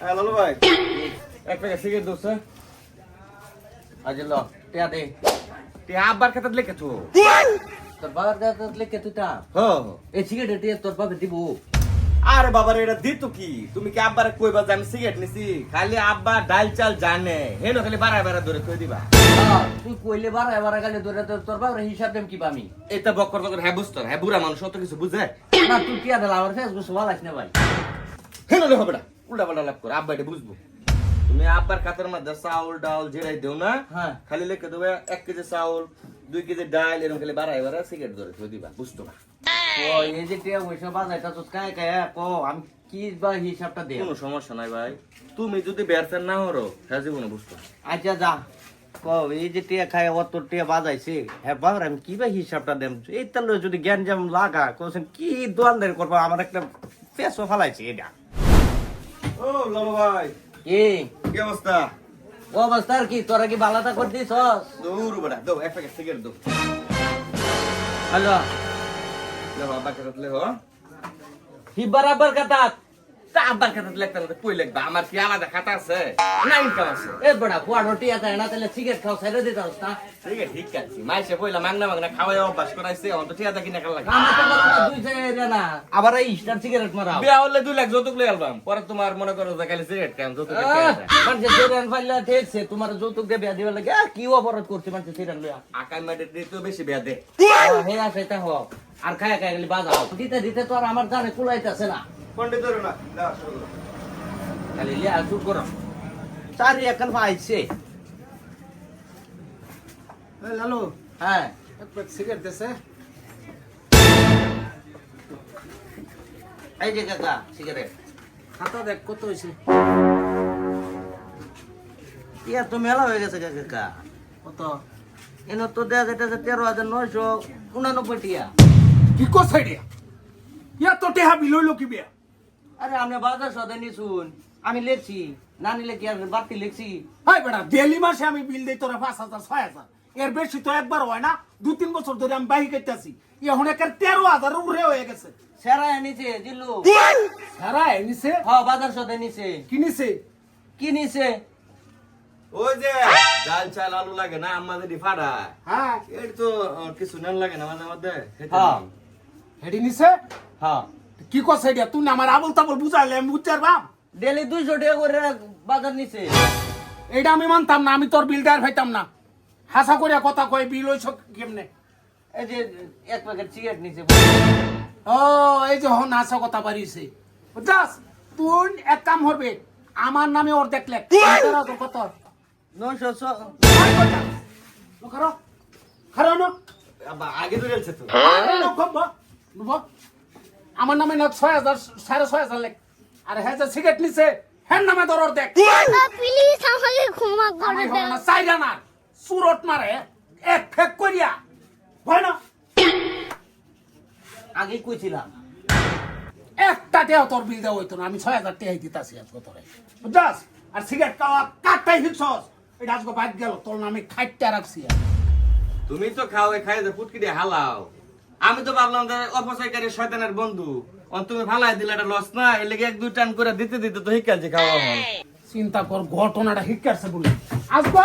হ্যাঁ লালু ভাই। এক প্যাকেট সিগারেট দোস্ত। আজ ল টিয়া দে। তুই আব্বার খাতাত লেখে তো তোর বাবার কাছে লেখে তুই তা হো। এই সিগারেট টিয়া তোর বাবা দিব। আরে বাবার এটা দিত কি? তুমি কি আব্বার কইবা যে আমি সিগারেট নিছি? খালি আব্বা ডাল চাল জানে। হেনো খালি বাড়ায় বাড়ায় ধরে কই দিবা? তুই কইলে বারা এবারে গেলে ধরে তোর বাবার হিসাব দেম কি পামি এটা বক্কর বক্কর হ্যাঁ বুঝতো। হ্যাঁ বুড়া মানুষ অত কিছু বুঝে? না তুই টিয়া দিলা আমার ফেস গুছ ভালো না ভাই। হেনো হবে না। উল্টা পাল্টা লাভ করে। আব্বা এটা বুঝব। তুমি আব্বার খাতার মধ্যে চাউল ডাল জিরাই দেও না। হ্যাঁ। খালি লিখে দেবে এক কেজি চাউল দুই কেজি ডাল এরকম খালি বাড়ায় বাড়ায় সিগারেট ধরে কই দিবা। বুঝতো না? ও এই যে টিয়া পয়সা বাজাইটা তো কায় কায় কো আমি কি বা হিসাবটা দে কোনো সমস্যা নাই ভাই। তুমি যদি বেরতেন না হরো হ্যাঁ জীবনে বুঝতো আচ্ছা যা। কো এই যে টিয়া খায় অত টিয়া বাজাইছে। হ্যাঁ বাবার আমি কি বা হিসাবটা দেম এই তাহলে যদি জ্ঞান জাম লাগা কি করব? আমার একটা পেশো ফালাইছে এটা। ও লালু ভাই। কি? কি অবস্থা? ও অবস্থার কি? তোরা কি বালাটা করে দিস দূর বেড়া দাও এক প্যাকেট সিগারেট দাও হ্যালো। লেহো আব্বার খাতাত লেহো। বরাবর কথা? তা আব্বার খাতাত লেখতে না কই লিখবা? আমার কি আলাদা খাতা আছে? না ইনকাম আছে। এ বড়া কুয়াড়ো টিয়া খায় না তাহলে সিগারেট খাও সাইডে দিতে হস না। ঠিক আছে ঠিক আছে। মাইসে পয়লা মাংনা মাংনা খাওয়াই অভ্যাস করাইছে অন তো ঠিয়া দেখি না খেলা লাগে। আমার তো দুই জায়গা না। আবার এই স্টার সিগারেট মারাও। বিয়া হলে দুই লাখ যৌতুক লই আলবাম। পরে তোমার মনে করো যে খালি সিগারেট খাম যৌতুক মানুষের সিগারেট ফাইলে ঠেকছে তোমার যৌতুক দিয়ে বিয়া দিবে লাগে। কি অপরাধ করছে মানুষের সিগারেট লইয়া। আকাই মাটি দিতে বেশি বিয়া দে। হে তা হোক। আর খায় খায় গেলি বাজাও। দিতে দিতে তো আর আমার জানে কুলাইতেছে না। না। দাও শুরু খালি লিয়া চুপ করো। চারি এখন পাইছে এই লালু। হ্যাঁ এক প্যাক সিগারেট দেছে। এই যে কাকা সিগারেট। খাতা দেখ কত হয়েছে? ইয়া তো মেলা হয়ে গেছে কাকা কত? এনে তো দেয়া যেতেছে তেরো হাজার নয়শো উনানব্বই টিয়া। কি এটা? ইয়া তো টেহা বিলইলো কি বিয়া আরে আপনি বাজার সদে নিছুন। আমি লিখছি। না নিলে কি আর বাড়তি লিখছি? হাই বেটা ডেলি মাসে আমি বিল দেই তোরা পাঁচ হাজার ছয় হাজার। এর বেশি তো একবার হয় না দু তিন বছর ধরে আমি বাহি কেটেছি এখন একের তেরো হাজার উপরে হয়ে গেছে। সেরা নিছে জিল্লু। সারা এনেছে? হ বাজার সদে নিছে। কিনেছে কি নিছে? ওই যে ডাল চাল আলু লাগে না আমাদের ফাড়া হ্যাঁ। এর তো কিছু নেন লাগে না মাঝে মধ্যে হ্যাঁ। হেডি নিছে? হ্যাঁ কি করছে এটা? তুই আমার আবল তাবল বুঝাইলে আমি বুঝতে পারবাম? ডেলি দুইশো টাকা করে বাজার নিছে। এইটা আমি মানতাম না আমি তোর বিল দেওয়ার ভাইতাম না। হাসা করে কথা কয় বিল হইছ কেমনে? এই যে এক প্যাকেট সিগারেট নিছে। ও এই যে হন হাসা কথা বাড়িছে। বুঝছাস তুই এক কাম হবে আমার নামে ওর দেখলে কত? নয়শো ছ- খারো। খারো আগে তো গেছে তো। আমার নামে না ছয় হাজার সাড়ে ছয় হাজার লেখ। আর হ্যাঁ যে সিগারেট নিছে হ্যাঁ নামে ওর দেখ। প্লিজ আমাকে ক্ষমা করে দাও। না চাইরা না সুরট মারে এক ফেক করিয়া। হয় না। আগে কইছিলাম। একটা টেয়া তোর বিল দেওয়া হইতো না আমি ছয় হাজার টেয়াই দিতাছি আজকে তোরে। বুঝছাস? আর সিগারেট খাওয়া কাটটাই হিলছস এটা আজকে বাদ গেল তোর নামে খাইটটা রাখছি। তুমি তো খাও খাই যে ফুটকি দিয়ে হালাও। আমি তো ভাবলাম যে অপচয়কারী শয়তানের বন্ধু। অন তুমি ফালাই দিলে এটা লস না এর লেগে এক দুই টান করে দিতে দিতে তো হিকালছে খাওয়া হয়। চিন্তা কর ঘটনাটা হিকারছে বলে। আজকে